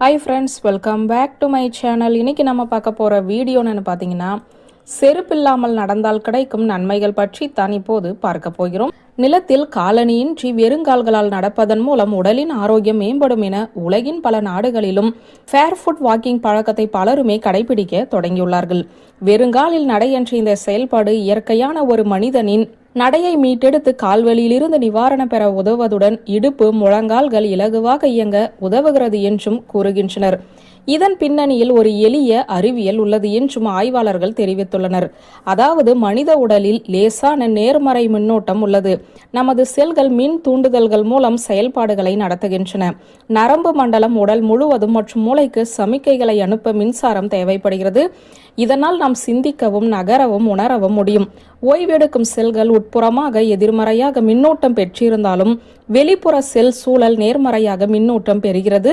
Hi friends welcome back to my channel இன்னைக்கு நம்ம பார்க்க போகிற வீடியோன்னு பார்த்தீங்கன்னா செருப்பில்லாமல் நடந்தால் கிடைக்கும் நன்மைகள் பற்றி தான் இப்போது பார்க்க போகிறோம். நிலத்தில் காலனியின்றி வெறுங்கால்களால் நடப்பதன் மூலம் உடலின் ஆரோக்கியம் மேம்படும் என உலகின் பல நாடுகளிலும் ஃபேர் ஃபுட் வாக்கிங் பழக்கத்தை பலருமே கடைபிடிக்க தொடங்கியுள்ளார்கள். வெறுங்காலில் நடையென்ற இந்த செயல்பாடு இயற்கையான ஒரு மனிதனின் நடையை மீட்டெடுத்து கால்வலியிலிருந்து நிவாரணம் பெற உதவுவதுடன் இடுப்பு முழங்கால்கள் இலகுவாக இயங்க உதவுகிறது என்றும் கூறுகின்றனர். இதன் பின்னணியில் ஒரு எளிய அறிவியல் உள்ளது என்றும் ஆய்வாளர்கள் தெரிவித்துள்ளனர். அதாவது மனித உடலில் லேசான நேர்மறை மின்னோட்டம் உள்ளது. நமது செல்கள் மின் தூண்டுதல்கள் மூலம் செயல்பாடுகளை நடத்துகின்றன. நரம்பு மண்டலம் உடல் முழுவதும் மற்றும் மூளைக்கு சமிக்கைகளை அனுப்ப மின்சாரம் தேவைப்படுகிறது. இதனால் நாம் சிந்திக்கவும் நகரவும் உணரவும் முடியும். ஓய்வெடுக்கும் செல்கள் உட்புறமாக எதிர்மறையாக மின்னோட்டம் பெற்றிருந்தாலும் வெளிப்புற செல் சூழல் நேர்மறையாக மின்னோட்டம் பெறுகிறது.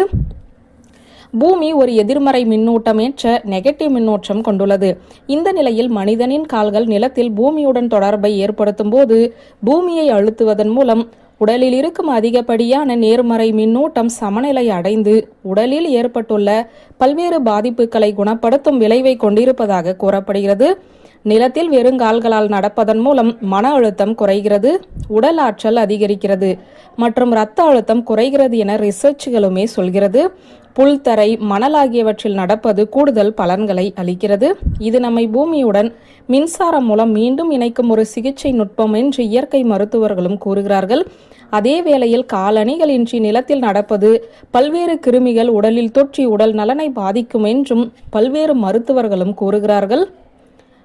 பூமி ஒரு எதிர்மறை மின்னூட்டமேற்ற நெகட்டிவ் மின்னோட்டம் கொண்டுள்ளது. இந்த நிலையில் மனிதனின் கால்கள் நிலத்தில் பூமியுடன் தொடர்பை ஏற்படுத்தும் போது பூமியை அழுத்துவதன் மூலம் உடலில் இருக்கும் அதிகப்படியான நேர்மறை மின்னூட்டம் சமநிலை அடைந்து உடலில் ஏற்பட்டுள்ள பல்வேறு பாதிப்புகளை குணப்படுத்தும் விளைவை கொண்டிருப்பதாக கூறப்படுகிறது. நிலத்தில் வெறுங்கால்களால் நடப்பதன் மூலம் மன அழுத்தம் குறைகிறது உடல் ஆற்றல் அதிகரிக்கிறது மற்றும் இரத்த அழுத்தம் குறைகிறது என ரிசர்ச்களுமே சொல்கிறது. புல்தரை மணல் ஆகியவற்றில் நடப்பது கூடுதல் பலன்களை அளிக்கிறது. இது நம்மை பூமியுடன் மின்சாரம் மூலம் மீண்டும் இணைக்கும் ஒரு சிகிச்சை நுட்பம் என்று இயற்கை மருத்துவர்களும் கூறுகிறார்கள். அதே வேளையில் காலணிகளின்றி நிலத்தில் நடப்பது பல்வேறு கிருமிகள் உடலில் தொற்றி உடல் நலனை பாதிக்கும் என்றும் பல்வேறு மருத்துவர்களும் கூறுகிறார்கள்.